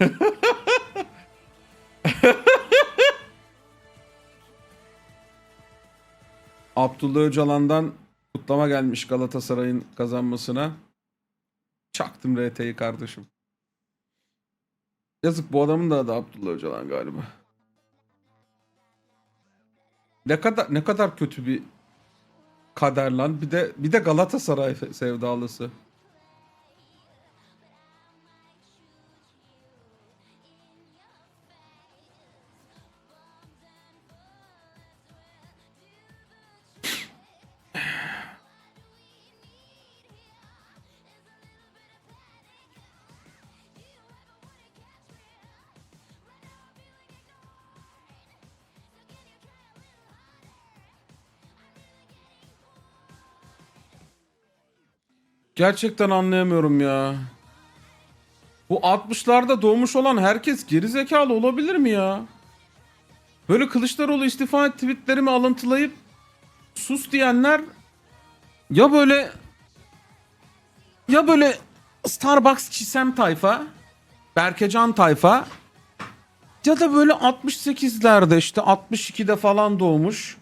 Abdullah Öcalan'dan kutlama gelmiş Galatasaray'ın kazanmasına. Çaktım RT'yi kardeşim. Yazık bu adamın da adı Abdullah Öcalan galiba. Ne kadar ne kadar kötü bir kader lan. Bir de bir de Galatasaray sevdalısı. Gerçekten anlayamıyorum ya. Bu 60'larda doğmuş olan herkes gerizekalı olabilir mi ya? Böyle Kılıçdaroğlu istifa et tweetlerimi alıntılayıp sus diyenler ya böyle ya böyle Starbucks çisem tayfa, Berkecan tayfa ya da böyle 68'lerde işte 62'de falan doğmuş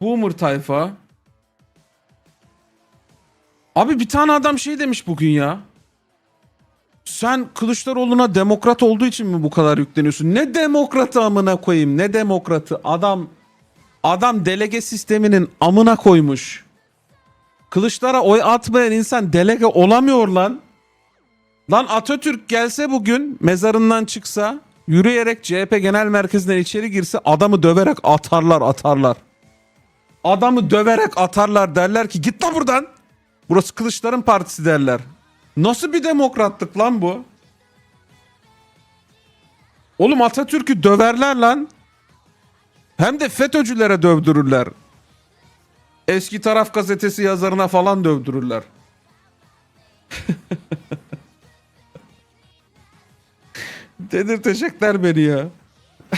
boomer tayfa. Abi bir tane adam şey demiş bugün ya. Sen Kılıçdaroğlu'na demokrat olduğu için mi bu kadar yükleniyorsun? Ne demokratı amına koyayım? Ne demokratı? Adam adam delege sisteminin amına koymuş. Kılıçlara oy atmayan insan delege olamıyor lan. Lan Atatürk gelse bugün mezarından çıksa yürüyerek CHP genel merkezinden içeri girse adamı döverek atarlar atarlar. Adamı döverek atarlar derler ki git lan buradan. Burası Kılıçların partisi derler. Nasıl bir demokratlık lan bu? Oğlum Atatürk'ü döverler lan. Hem de FETÖ'cülere dövdürürler. Eski taraf gazetesi yazarına falan dövdürürler. Dedirtecekler beni ya.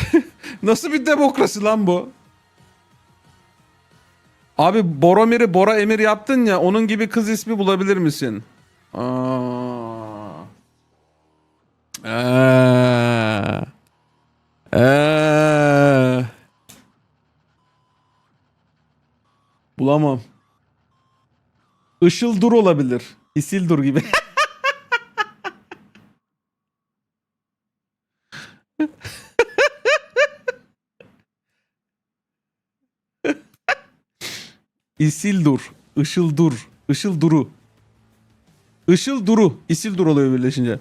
Nasıl bir demokrasi lan bu? Abi Boromir'i Bora Emir yaptın ya onun gibi kız ismi bulabilir misin? Aa. Ee. Ee. Bulamam. Işıldur olabilir. İsildur gibi. İsildur. Işıldur. Işılduru. Işılduru. İsildur oluyor birleşince.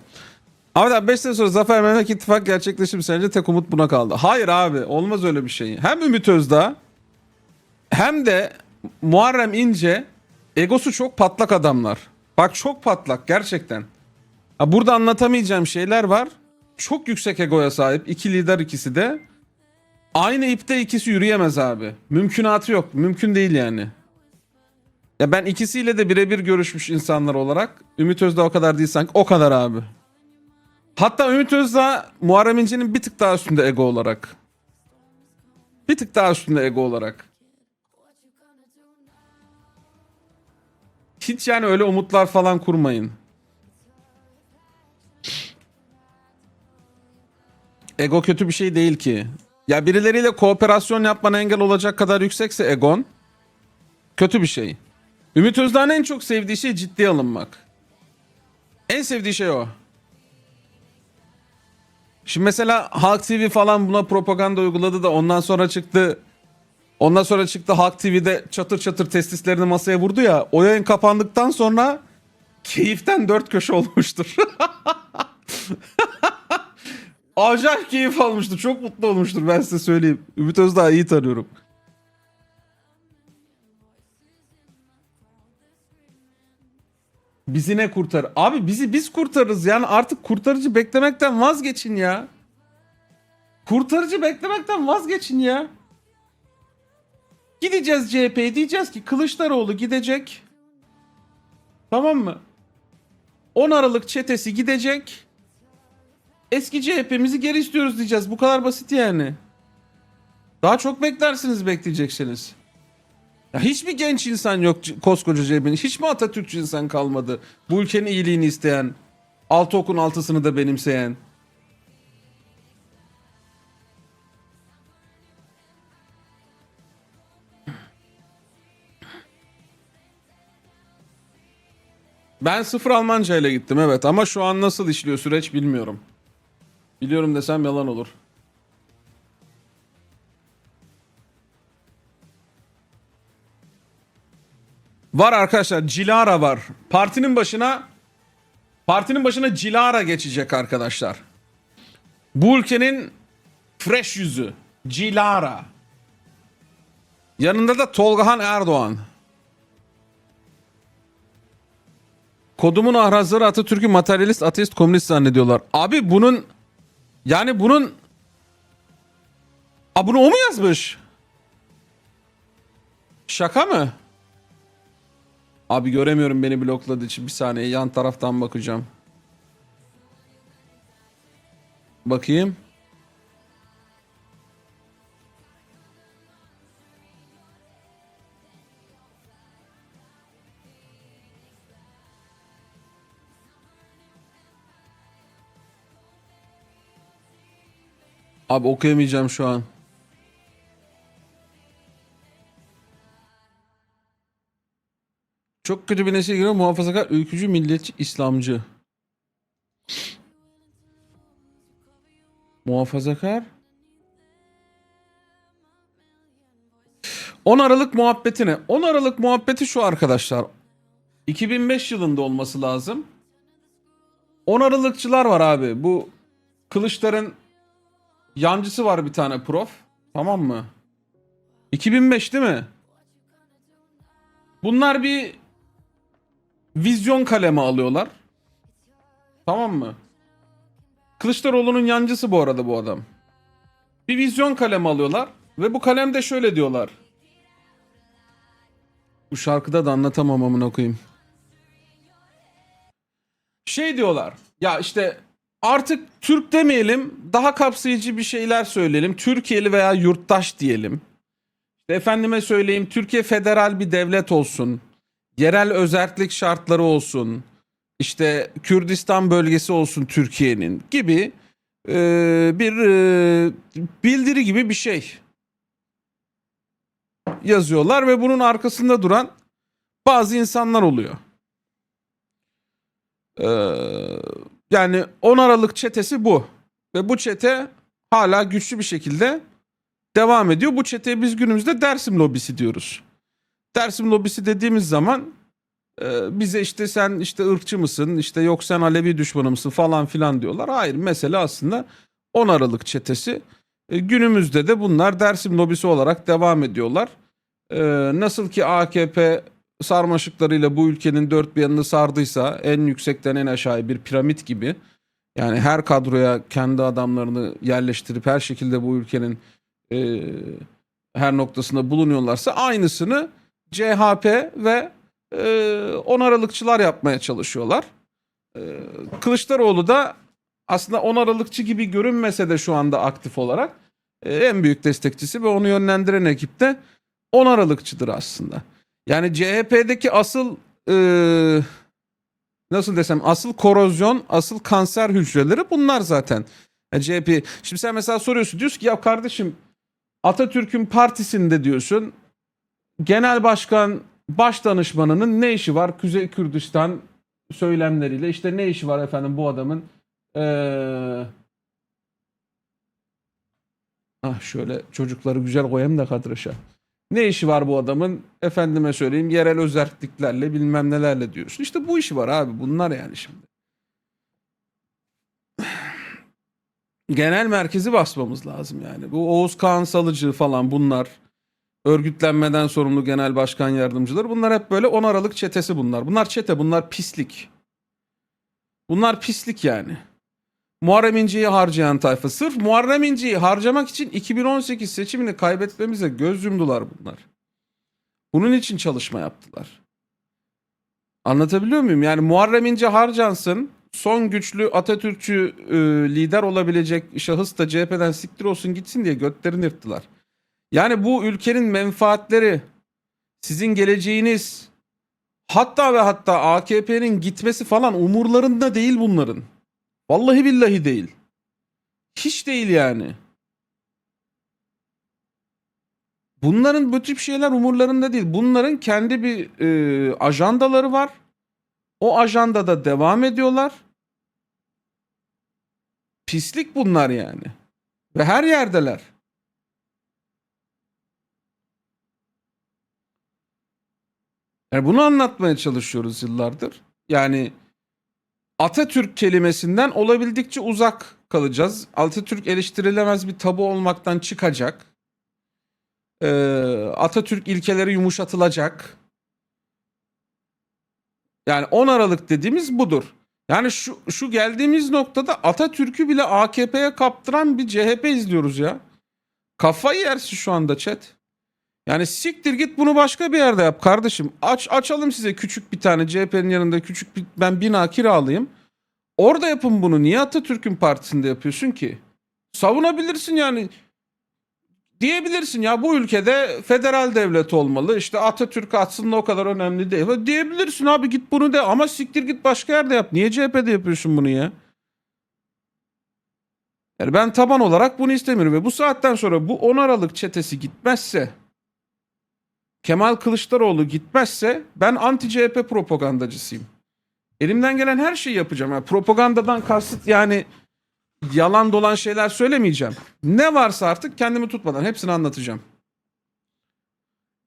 Ahmet abi 5 sene sonra Zafer Mehmet İttifak gerçekleşir mi sence? Tek umut buna kaldı. Hayır abi olmaz öyle bir şey. Hem Ümit Özdağ hem de Muharrem İnce egosu çok patlak adamlar. Bak çok patlak gerçekten. Ha, burada anlatamayacağım şeyler var. Çok yüksek egoya sahip. iki lider ikisi de. Aynı ipte ikisi yürüyemez abi. Mümkünatı yok. Mümkün değil yani. Ya ben ikisiyle de birebir görüşmüş insanlar olarak Ümit Özdağ o kadar değil sanki o kadar abi. Hatta Ümit Özdağ Muharrem İnce'nin bir tık daha üstünde ego olarak. Bir tık daha üstünde ego olarak. Hiç yani öyle umutlar falan kurmayın. Ego kötü bir şey değil ki. Ya birileriyle kooperasyon yapmana engel olacak kadar yüksekse egon kötü bir şey. Ümit Özdağ'ın en çok sevdiği şey ciddiye alınmak. En sevdiği şey o. Şimdi mesela Halk TV falan buna propaganda uyguladı da ondan sonra çıktı. Ondan sonra çıktı Halk TV'de çatır çatır testislerini masaya vurdu ya. O yayın kapandıktan sonra keyiften dört köşe olmuştur. Acayip keyif almıştır. Çok mutlu olmuştur ben size söyleyeyim. Ümit Özdağ'ı iyi tanıyorum. Bizi ne kurtar? Abi bizi biz kurtarırız. Yani artık kurtarıcı beklemekten vazgeçin ya. Kurtarıcı beklemekten vazgeçin ya. Gideceğiz CHP'ye diyeceğiz ki Kılıçdaroğlu gidecek. Tamam mı? 10 Aralık çetesi gidecek. Eski CHP'mizi geri istiyoruz diyeceğiz. Bu kadar basit yani. Daha çok beklersiniz bekleyeceksiniz. Ya hiçbir genç insan yok c- koskoca cebin. Hiç mi Atatürkçü insan kalmadı? Bu ülkenin iyiliğini isteyen, altı okun altısını da benimseyen. Ben sıfır Almanca ile gittim evet ama şu an nasıl işliyor süreç bilmiyorum. Biliyorum desem yalan olur. Var arkadaşlar Cilara var. Partinin başına partinin başına Cilara geçecek arkadaşlar. Bu ülkenin fresh yüzü Cilara. Yanında da Tolgahan Erdoğan. Kodumun ahrazları Atatürk'ü materyalist, ateist, komünist zannediyorlar. Abi bunun yani bunun Aa, bunu o mu yazmış? Şaka mı? Abi göremiyorum beni blokladığı için bir saniye yan taraftan bakacağım. Bakayım. Abi okuyamayacağım şu an. Çok kötü bir nesil giriyor. Muhafazakar, ülkücü, milliyetçi, İslamcı. Muhafazakar. 10 Aralık muhabbeti ne? 10 Aralık muhabbeti şu arkadaşlar. 2005 yılında olması lazım. 10 Aralıkçılar var abi. Bu Kılıçların yancısı var bir tane prof. Tamam mı? 2005 değil mi? Bunlar bir vizyon kalemi alıyorlar. Tamam mı? Kılıçdaroğlu'nun yancısı bu arada bu adam. Bir vizyon kalemi alıyorlar ve bu kalemde şöyle diyorlar. Bu şarkıda da anlatamam amına koyayım. Şey diyorlar. Ya işte artık Türk demeyelim, daha kapsayıcı bir şeyler söyleyelim. Türkiye'li veya yurttaş diyelim. İşte efendime söyleyeyim Türkiye federal bir devlet olsun. Yerel özellik şartları olsun. İşte Kürdistan bölgesi olsun Türkiye'nin gibi e, bir e, bildiri gibi bir şey yazıyorlar ve bunun arkasında duran bazı insanlar oluyor. Ee, yani 10 Aralık çetesi bu. Ve bu çete hala güçlü bir şekilde devam ediyor. Bu çeteye biz günümüzde Dersim lobisi diyoruz. Dersim lobisi dediğimiz zaman e, bize işte sen işte ırkçı mısın, işte yok sen Alevi düşmanı mısın falan filan diyorlar. Hayır mesele aslında 10 Aralık çetesi. E, günümüzde de bunlar Dersim lobisi olarak devam ediyorlar. E, nasıl ki AKP sarmaşıklarıyla bu ülkenin dört bir yanını sardıysa en yüksekten en aşağıya bir piramit gibi yani her kadroya kendi adamlarını yerleştirip her şekilde bu ülkenin e, her noktasında bulunuyorlarsa aynısını CHP ve e, 10 Aralıkçılar yapmaya çalışıyorlar. E, Kılıçdaroğlu da aslında 10 Aralıkçı gibi görünmese de şu anda aktif olarak e, en büyük destekçisi ve onu yönlendiren ekip de 10 Aralıkçıdır aslında. Yani CHP'deki asıl e, nasıl desem asıl korozyon, asıl kanser hücreleri bunlar zaten. Yani CHP. Şimdi sen mesela soruyorsun diyorsun ki ya kardeşim Atatürk'ün partisinde diyorsun genel başkan baş danışmanının ne işi var Kuzey Kürdistan söylemleriyle işte ne işi var efendim bu adamın eee ah şöyle çocukları güzel koyayım da kadraşa. Ne işi var bu adamın? Efendime söyleyeyim yerel özelliklerle bilmem nelerle diyorsun. İşte bu işi var abi. Bunlar yani şimdi. Genel merkezi basmamız lazım yani. Bu Oğuz Kağan Salıcı falan bunlar. Örgütlenmeden sorumlu genel başkan yardımcıları. Bunlar hep böyle 10 Aralık çetesi bunlar. Bunlar çete bunlar pislik. Bunlar pislik yani. Muharrem İnce'yi harcayan tayfa. Sırf Muharrem İnce'yi harcamak için 2018 seçimini kaybetmemize göz yumdular bunlar. Bunun için çalışma yaptılar. Anlatabiliyor muyum? Yani Muharrem İnce harcansın. Son güçlü Atatürkçü e, lider olabilecek şahıs da CHP'den siktir olsun gitsin diye götlerini yırttılar. Yani bu ülkenin menfaatleri, sizin geleceğiniz, hatta ve hatta AKP'nin gitmesi falan umurlarında değil bunların. Vallahi billahi değil. Hiç değil yani. Bunların bu tip şeyler umurlarında değil. Bunların kendi bir e, ajandaları var. O ajandada devam ediyorlar. Pislik bunlar yani. Ve her yerdeler. Yani bunu anlatmaya çalışıyoruz yıllardır. Yani Atatürk kelimesinden olabildikçe uzak kalacağız. Atatürk eleştirilemez bir tabu olmaktan çıkacak. Ee, Atatürk ilkeleri yumuşatılacak. Yani 10 Aralık dediğimiz budur. Yani şu, şu geldiğimiz noktada Atatürk'ü bile AKP'ye kaptıran bir CHP izliyoruz ya. Kafayı yersin şu anda chat. Yani siktir git bunu başka bir yerde yap kardeşim. Aç açalım size küçük bir tane CHP'nin yanında küçük bir ben bina kiralayayım. Orada yapın bunu. Niye Atatürk'ün partisinde yapıyorsun ki? Savunabilirsin yani. Diyebilirsin ya bu ülkede federal devlet olmalı. İşte Atatürk aslında o kadar önemli değil. Diyebilirsin abi git bunu de ama siktir git başka yerde yap. Niye CHP'de yapıyorsun bunu ya? Yani ben taban olarak bunu istemiyorum ve bu saatten sonra bu 10 Aralık çetesi gitmezse Kemal Kılıçdaroğlu gitmezse ben anti CHP propagandacısıyım. Elimden gelen her şeyi yapacağım. Yani propagandadan kasıt yani yalan dolan şeyler söylemeyeceğim. Ne varsa artık kendimi tutmadan hepsini anlatacağım.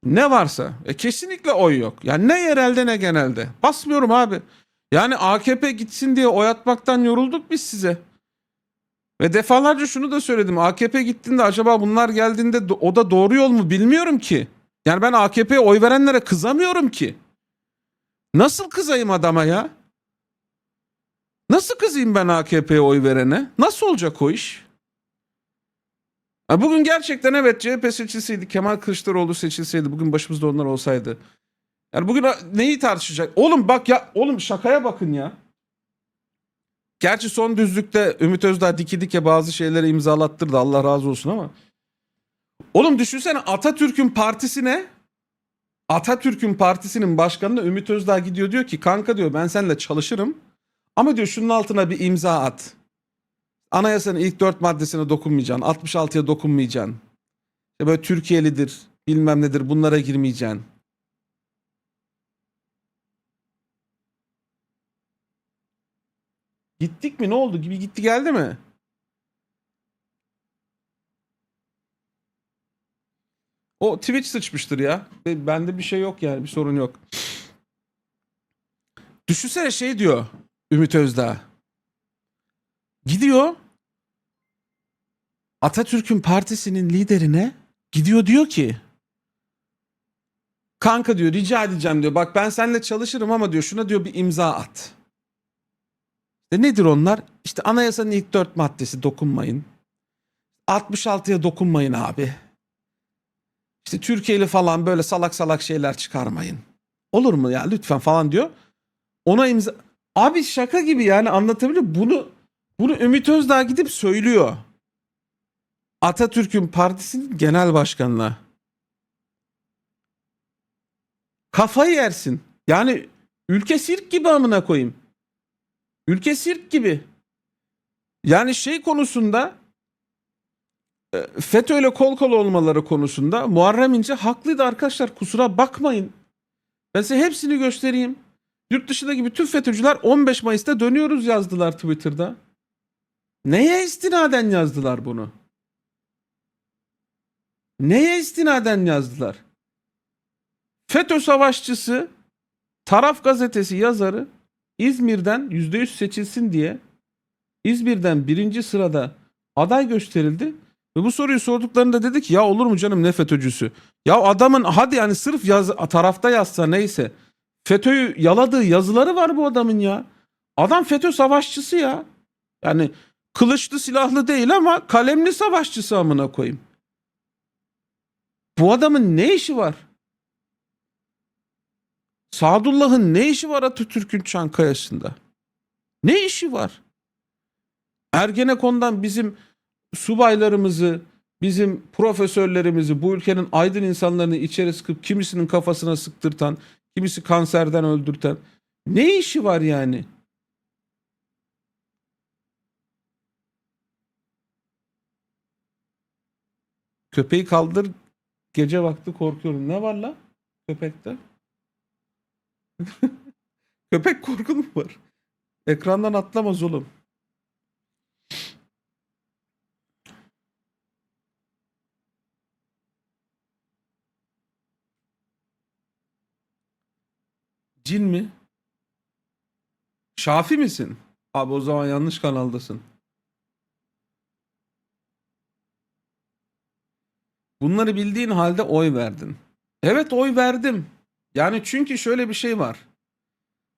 Ne varsa. E kesinlikle oy yok. Yani ne yerelde ne genelde. Basmıyorum abi. Yani AKP gitsin diye oy atmaktan yorulduk biz size. Ve defalarca şunu da söyledim. AKP gittiğinde acaba bunlar geldiğinde o da doğru yol mu bilmiyorum ki. Yani ben AKP'ye oy verenlere kızamıyorum ki. Nasıl kızayım adama ya? Nasıl kızayım ben AKP'ye oy verene? Nasıl olacak o iş? Bugün gerçekten evet CHP seçilseydi, Kemal Kılıçdaroğlu seçilseydi, bugün başımızda onlar olsaydı. Yani bugün neyi tartışacak? Oğlum bak ya, oğlum şakaya bakın ya. Gerçi son düzlükte Ümit Özdağ diki dike bazı şeyleri imzalattırdı Allah razı olsun ama. Oğlum düşünsene Atatürk'ün partisine Atatürk'ün partisinin başkanına Ümit Özdağ gidiyor diyor ki kanka diyor ben seninle çalışırım ama diyor şunun altına bir imza at. Anayasanın ilk dört maddesine dokunmayacaksın. 66'ya dokunmayacaksın. İşte böyle Türkiye'lidir bilmem nedir bunlara girmeyeceksin. Gittik mi ne oldu gibi gitti geldi mi? O Twitch sıçmıştır ya. Be- Bende bir şey yok yani bir sorun yok. Düşünsene şey diyor Ümit Özdağ. Gidiyor Atatürk'ün partisinin liderine gidiyor diyor ki Kanka diyor rica edeceğim diyor. Bak ben seninle çalışırım ama diyor şuna diyor bir imza at. İşte nedir onlar? İşte anayasanın ilk dört maddesi dokunmayın. 66'ya dokunmayın abi. İşte Türkiye'li falan böyle salak salak şeyler çıkarmayın. Olur mu ya lütfen falan diyor. Ona imza... Abi şaka gibi yani anlatabiliyor? Bunu, bunu Ümit Özdağ gidip söylüyor. Atatürk'ün partisinin genel başkanına. Kafayı yersin. Yani ülke sirk gibi amına koyayım. Ülke sirk gibi. Yani şey konusunda e, FETÖ'yle kol kola olmaları konusunda Muharrem İnce haklıydı arkadaşlar kusura bakmayın. Ben size hepsini göstereyim. Yurt dışındaki bütün FETÖ'cüler 15 Mayıs'ta dönüyoruz yazdılar Twitter'da. Neye istinaden yazdılar bunu? Neye istinaden yazdılar? FETÖ savaşçısı Taraf gazetesi yazarı İzmir'den %100 seçilsin diye İzmir'den birinci sırada aday gösterildi. Ve bu soruyu sorduklarında dedi ki ya olur mu canım ne FETÖ'cüsü? Ya adamın hadi yani sırf yaz, tarafta yazsa neyse. FETÖ'yü yaladığı yazıları var bu adamın ya. Adam FETÖ savaşçısı ya. Yani kılıçlı silahlı değil ama kalemli savaşçısı amına koyayım. Bu adamın ne işi var? Sadullah'ın ne işi var Atatürk'ün Çankaya'sında? Ne işi var? Ergenekon'dan bizim subaylarımızı, bizim profesörlerimizi, bu ülkenin aydın insanlarını içeri sıkıp kimisinin kafasına sıktırtan, kimisi kanserden öldürten ne işi var yani? Köpeği kaldır gece vakti korkuyorum. Ne var la köpekte? Köpek korkun mu var? Ekrandan atlamaz oğlum. Cin mi? Şafi misin? Abi o zaman yanlış kanaldasın. Bunları bildiğin halde oy verdin. Evet oy verdim. Yani çünkü şöyle bir şey var.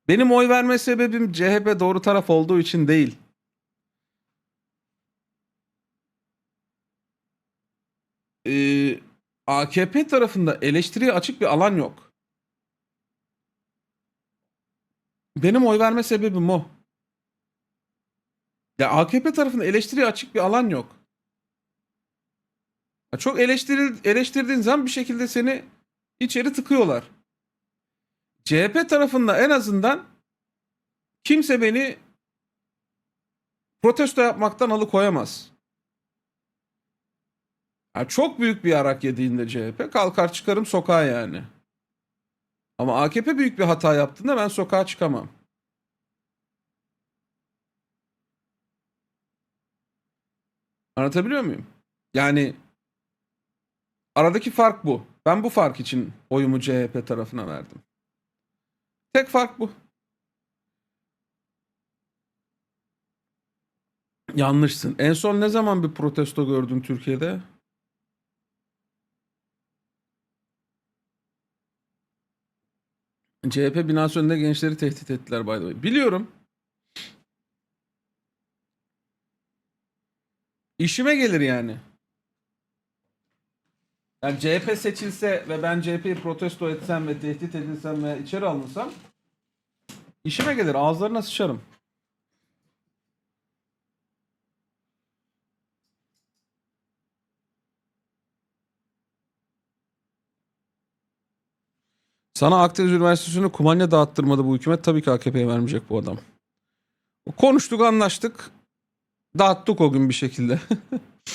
Benim oy verme sebebim CHP doğru taraf olduğu için değil. Ee, AKP tarafında eleştiriye açık bir alan yok. Benim oy verme sebebim o. Ya AKP tarafında eleştiriye açık bir alan yok. Ya çok eleştiril, eleştirdiğin zaman bir şekilde seni içeri tıkıyorlar. CHP tarafında en azından kimse beni protesto yapmaktan alıkoyamaz. Ya çok büyük bir yarak yediğinde CHP kalkar çıkarım sokağa yani. Ama AKP büyük bir hata yaptığında ben sokağa çıkamam. Anlatabiliyor muyum? Yani aradaki fark bu. Ben bu fark için oyumu CHP tarafına verdim. Tek fark bu. Yanlışsın. En son ne zaman bir protesto gördün Türkiye'de? CHP binası önünde gençleri tehdit ettiler by the way. Biliyorum. İşime gelir yani. Yani CHP seçilse ve ben CHP'yi protesto etsem ve tehdit edilsem ve içeri alınsam işime gelir. Ağızlarına sıçarım. Sana Akdeniz Üniversitesi'nde kumanya dağıttırmadı bu hükümet. Tabii ki AKP'ye vermeyecek bu adam. Konuştuk anlaştık. Dağıttık o gün bir şekilde.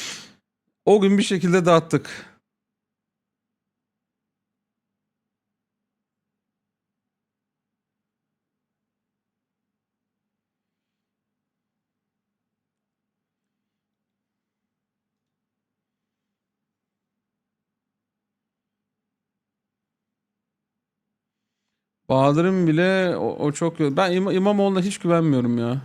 o gün bir şekilde dağıttık. Bahadır'ın bile o, o çok ben İm- İmamoğlu'na hiç güvenmiyorum ya.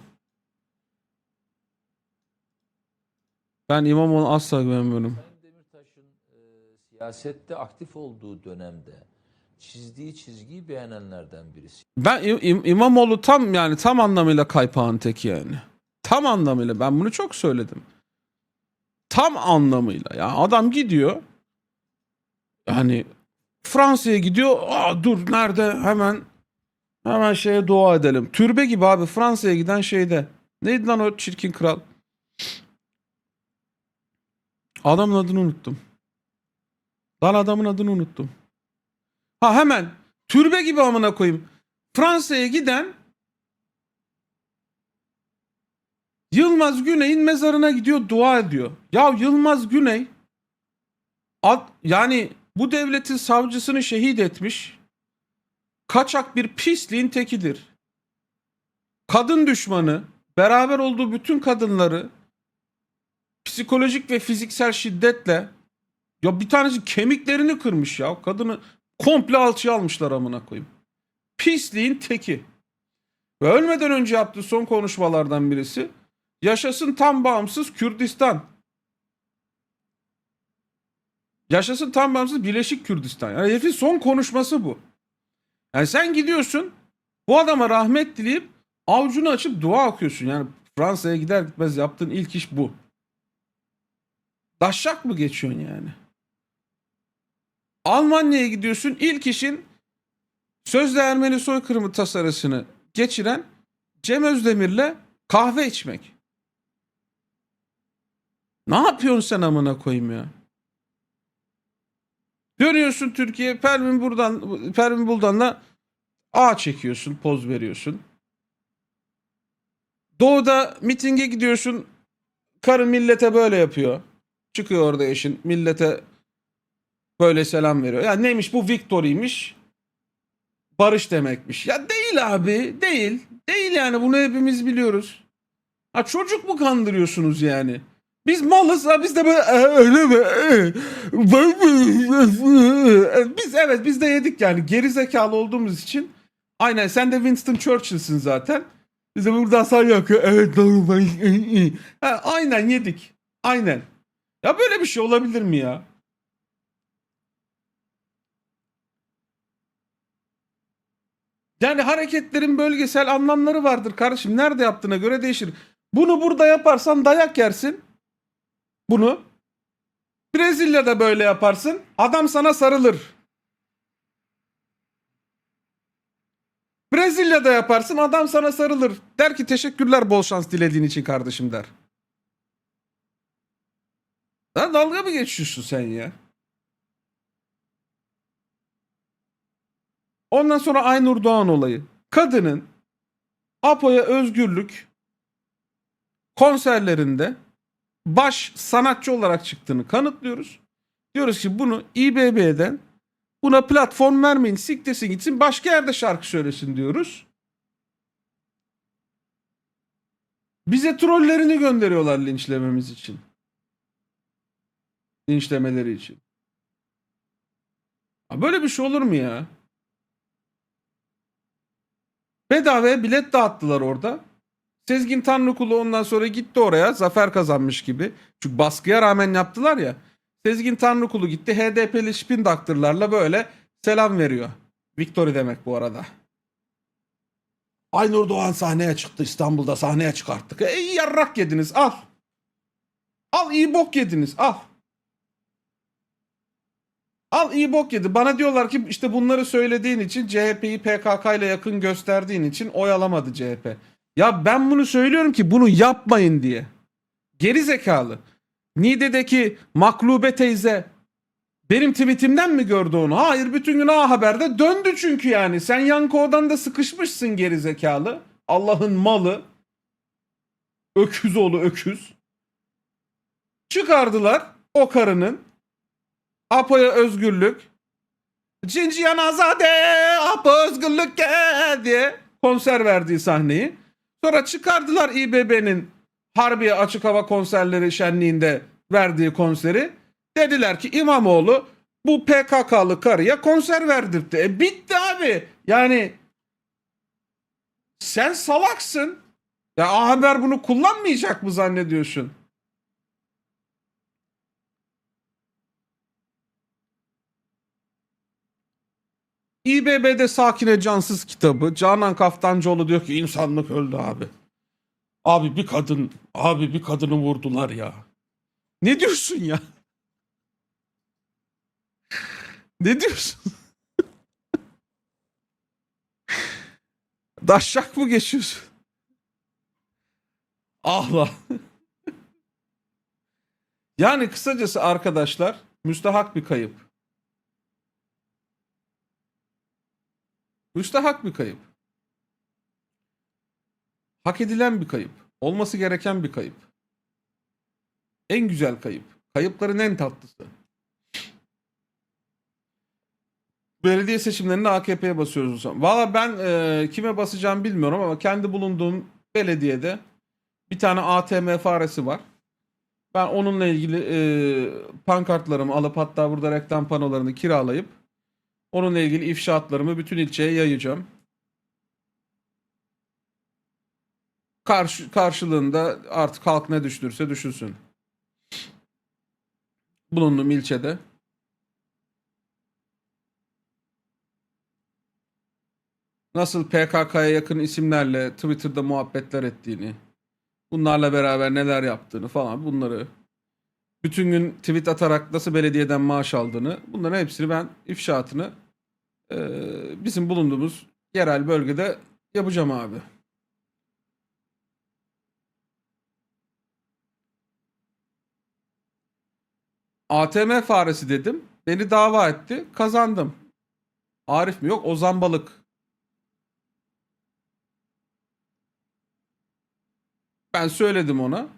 Ben İmamoğlu'na asla güvenmiyorum. Demirtaş'ın e, siyasette aktif olduğu dönemde çizdiği çizgiyi beğenenlerden birisi. Ben İm- İmamoğlu tam yani tam anlamıyla kaypağın teki yani. Tam anlamıyla ben bunu çok söyledim. Tam anlamıyla ya adam gidiyor. Yani Fransa'ya gidiyor. Aa dur nerede hemen hemen şeye dua edelim. Türbe gibi abi Fransa'ya giden şeyde. Neydi lan o çirkin kral? Adamın adını unuttum. Lan adamın adını unuttum. Ha hemen türbe gibi amına koyayım. Fransa'ya giden Yılmaz Güney'in mezarına gidiyor dua ediyor. Ya Yılmaz Güney ad- yani bu devletin savcısını şehit etmiş kaçak bir pisliğin tekidir. Kadın düşmanı beraber olduğu bütün kadınları psikolojik ve fiziksel şiddetle ya bir tanesi kemiklerini kırmış ya kadını komple alçıya almışlar amına koyayım. Pisliğin teki. Ve ölmeden önce yaptığı son konuşmalardan birisi yaşasın tam bağımsız Kürdistan. Yaşasın tam bağımsız Birleşik Kürdistan. Yani herifin son konuşması bu. Yani sen gidiyorsun bu adama rahmet dileyip avucunu açıp dua okuyorsun. Yani Fransa'ya gider gitmez yaptığın ilk iş bu. Daşşak mı geçiyorsun yani? Almanya'ya gidiyorsun ilk işin sözde Ermeni soykırımı tasarısını geçiren Cem Özdemir'le kahve içmek. Ne yapıyorsun sen amına koyayım ya? Dönüyorsun Türkiye, Pervin buradan, Pervin Buldan'la ağ çekiyorsun, poz veriyorsun. Doğu'da mitinge gidiyorsun, karı millete böyle yapıyor. Çıkıyor orada eşin, millete böyle selam veriyor. Ya neymiş bu victory'miş, barış demekmiş. Ya Değil abi. Değil. Değil yani bunu hepimiz biliyoruz. Ha çocuk mu kandırıyorsunuz yani? Biz malız biz de böyle "E, öyle mi? E, ben mi?" E, Biz evet biz de yedik yani geri zekalı olduğumuz için. Aynen sen de Winston Churchill'sin zaten. Biz de buradan sağ yakıyor. Evet doğru. Ha, aynen yedik. Aynen. Ya böyle bir şey olabilir mi ya? Yani hareketlerin bölgesel anlamları vardır kardeşim. Nerede yaptığına göre değişir. Bunu burada yaparsan dayak yersin. Bunu. Brezilya'da böyle yaparsın. Adam sana sarılır. Brezilya'da yaparsın adam sana sarılır. Der ki teşekkürler bol şans dilediğin için kardeşim der. Lan dalga mı geçiyorsun sen ya? Ondan sonra Aynur Doğan olayı. Kadının Apo'ya özgürlük konserlerinde baş sanatçı olarak çıktığını kanıtlıyoruz. Diyoruz ki bunu İBB'den buna platform vermeyin siktirsin gitsin başka yerde şarkı söylesin diyoruz. Bize trollerini gönderiyorlar linçlememiz için. Linçlemeleri için. Ya Böyle bir şey olur mu ya? Bedavaya bilet dağıttılar orada. Sezgin Tanrıkulu ondan sonra gitti oraya zafer kazanmış gibi. Çünkü baskıya rağmen yaptılar ya. Sezgin Tanrıkulu gitti HDP'li spin doctor'larla böyle selam veriyor. Victory demek bu arada. Aynur Doğan sahneye çıktı İstanbul'da sahneye çıkarttık. E iyi yarrak yediniz al. Al iyi bok yediniz al. Al iyi bok yedi. Bana diyorlar ki işte bunları söylediğin için CHP'yi PKK ile yakın gösterdiğin için oy alamadı CHP. Ya ben bunu söylüyorum ki bunu yapmayın diye. Geri zekalı. Niğde'deki Maklube teyze benim tweetimden mi gördü onu? Hayır bütün gün A Haber'de döndü çünkü yani. Sen yankı odanda sıkışmışsın geri zekalı. Allah'ın malı. Öküz oğlu öküz. Çıkardılar o karının Apo'ya özgürlük. Cinciyan Azade Apo özgürlük diye konser verdiği sahneyi. Sonra çıkardılar İBB'nin Harbiye Açık Hava Konserleri Şenliği'nde verdiği konseri. Dediler ki İmamoğlu bu PKK'lı karıya konser verdirtti. E bitti abi. Yani sen salaksın. Ya A Haber bunu kullanmayacak mı zannediyorsun? İBB'de Sakine Cansız kitabı. Canan Kaftancıoğlu diyor ki insanlık öldü abi. Abi bir kadın, abi bir kadını vurdular ya. Ne diyorsun ya? Ne diyorsun? Daşşak mı geçiyorsun? Ah yani kısacası arkadaşlar müstahak bir kayıp. Müstahak bir kayıp. Hak edilen bir kayıp. Olması gereken bir kayıp. En güzel kayıp. Kayıpların en tatlısı. Belediye seçimlerinde AKP'ye basıyoruz. Valla ben e, kime basacağım bilmiyorum ama kendi bulunduğum belediyede bir tane ATM faresi var. Ben onunla ilgili e, pankartlarımı alıp hatta burada reklam panolarını kiralayıp Onunla ilgili ifşaatlarımı bütün ilçeye yayacağım. Karşı, karşılığında artık halk ne düşünürse düşünsün. Bulunduğum ilçede. Nasıl PKK'ya yakın isimlerle Twitter'da muhabbetler ettiğini, bunlarla beraber neler yaptığını falan bunları bütün gün tweet atarak nasıl belediyeden maaş aldığını bunların hepsini ben ifşaatını e, bizim bulunduğumuz yerel bölgede yapacağım abi. ATM faresi dedim. Beni dava etti. Kazandım. Arif mi? Yok Ozan Balık. Ben söyledim ona.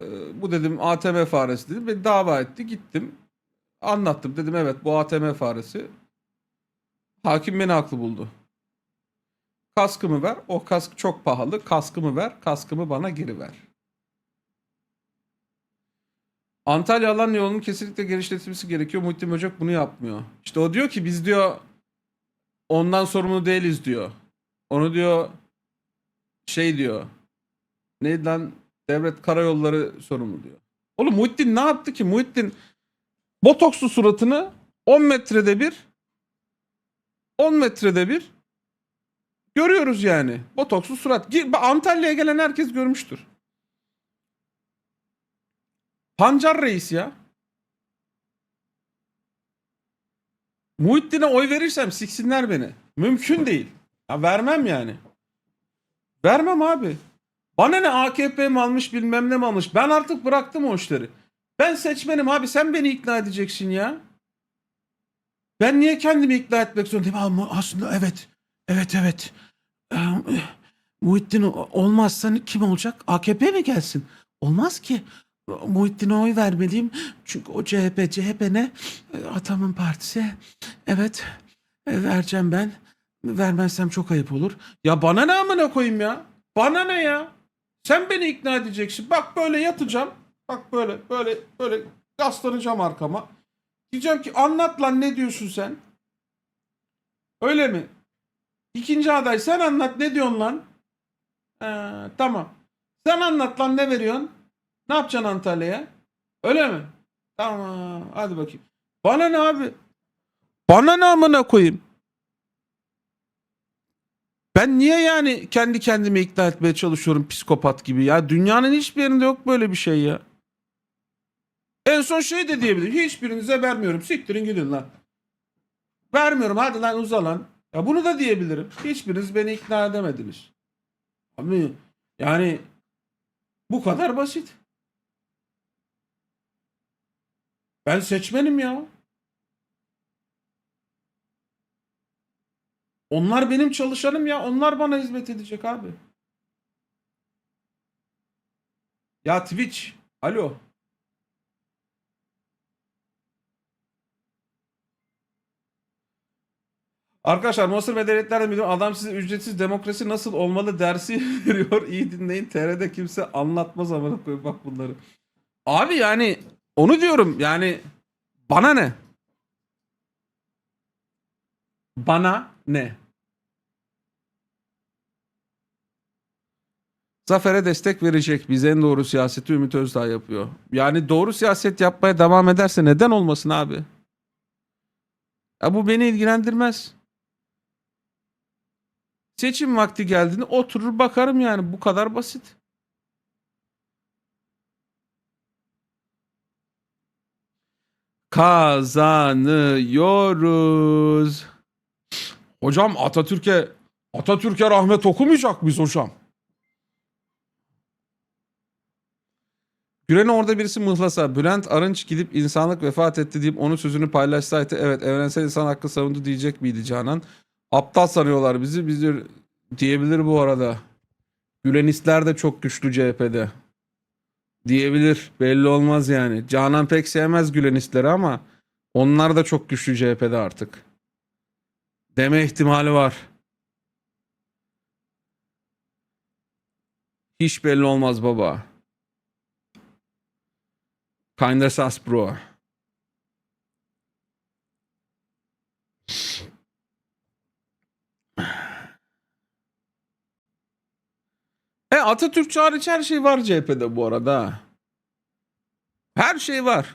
Ee, bu dedim ATM faresi dedim. Beni dava etti. Gittim. Anlattım. Dedim evet bu ATM faresi. Hakim beni haklı buldu. Kaskımı ver. O kask çok pahalı. Kaskımı ver. Kaskımı bana geri ver. Antalya Alanya yolunun kesinlikle genişletilmesi gerekiyor. Muhittin Böcek bunu yapmıyor. İşte o diyor ki biz diyor ondan sorumlu değiliz diyor. Onu diyor şey diyor. Neydi lan? Devlet Karayolları sorumlu diyor. Oğlum Muhittin ne yaptı ki? Muhittin botokslu suratını 10 metrede bir 10 metrede bir görüyoruz yani. Botokslu surat. Antalya'ya gelen herkes görmüştür. Pancar Reis ya. Muhittin'e oy verirsem siksinler beni. Mümkün değil. Ya vermem yani. Vermem abi. Bana ne AKP mi almış bilmem ne mi almış. Ben artık bıraktım o işleri. Ben seçmenim abi sen beni ikna edeceksin ya. Ben niye kendimi ikna etmek zorundayım? Ama aslında evet. Evet evet. Ee, Muhittin olmazsa kim olacak? AKP mi gelsin? Olmaz ki. Muhittin'e oy vermeliyim. Çünkü o CHP. CHP ne? Ee, Atamın partisi. Evet. e, Vereceğim ben. Vermezsem çok ayıp olur. Ya bana ne amına koyayım ya? Bana ne ya? Sen beni ikna edeceksin. Bak böyle yatacağım. Bak böyle böyle böyle yaslanacağım arkama. Diyeceğim ki anlat lan ne diyorsun sen? Öyle mi? İkinci aday sen anlat ne diyorsun lan? Ee, tamam. Sen anlat lan ne veriyorsun? Ne yapacaksın Antalya'ya? Öyle mi? Tamam hadi bakayım. Bana ne abi? Bana ne amına koyayım? Ben niye yani kendi kendimi ikna etmeye çalışıyorum psikopat gibi ya? Dünyanın hiçbir yerinde yok böyle bir şey ya. En son şey de diyebilirim. Hiçbirinize vermiyorum. Siktirin gidin lan. Vermiyorum hadi lan uza lan. Ya bunu da diyebilirim. Hiçbiriniz beni ikna edemediniz. Abi yani bu kadar basit. Ben seçmenim ya. Onlar benim çalışanım ya. Onlar bana hizmet edecek abi. Ya Twitch. Alo. Arkadaşlar Mısır Medeniyetler'de biliyorum adam size ücretsiz demokrasi nasıl olmalı dersi veriyor. İyi dinleyin. TR'de kimse anlatmaz amına koyayım bak bunları. Abi yani onu diyorum yani bana ne? Bana ne? Zafer'e destek verecek. Biz en doğru siyaseti Ümit Özdağ yapıyor. Yani doğru siyaset yapmaya devam ederse neden olmasın abi? Ya bu beni ilgilendirmez. Seçim vakti geldiğinde oturur bakarım yani. Bu kadar basit. Kazanıyoruz. Hocam Atatürk'e Atatürk'e rahmet okumayacak mıyız hocam? Gülen'e orada birisi mıhlasa. Bülent Arınç gidip insanlık vefat etti deyip onun sözünü paylaşsaydı evet evrensel insan hakkı savundu diyecek miydi Canan? Aptal sanıyorlar bizi. Biz de- diyebilir bu arada. Gülenistler de çok güçlü CHP'de. Diyebilir. Belli olmaz yani. Canan pek sevmez Gülenistleri ama onlar da çok güçlü CHP'de artık. Deme ihtimali var. Hiç belli olmaz baba. Kinda sus bro. E Atatürkçü hariç her şey var CHP'de bu arada. Her şey var.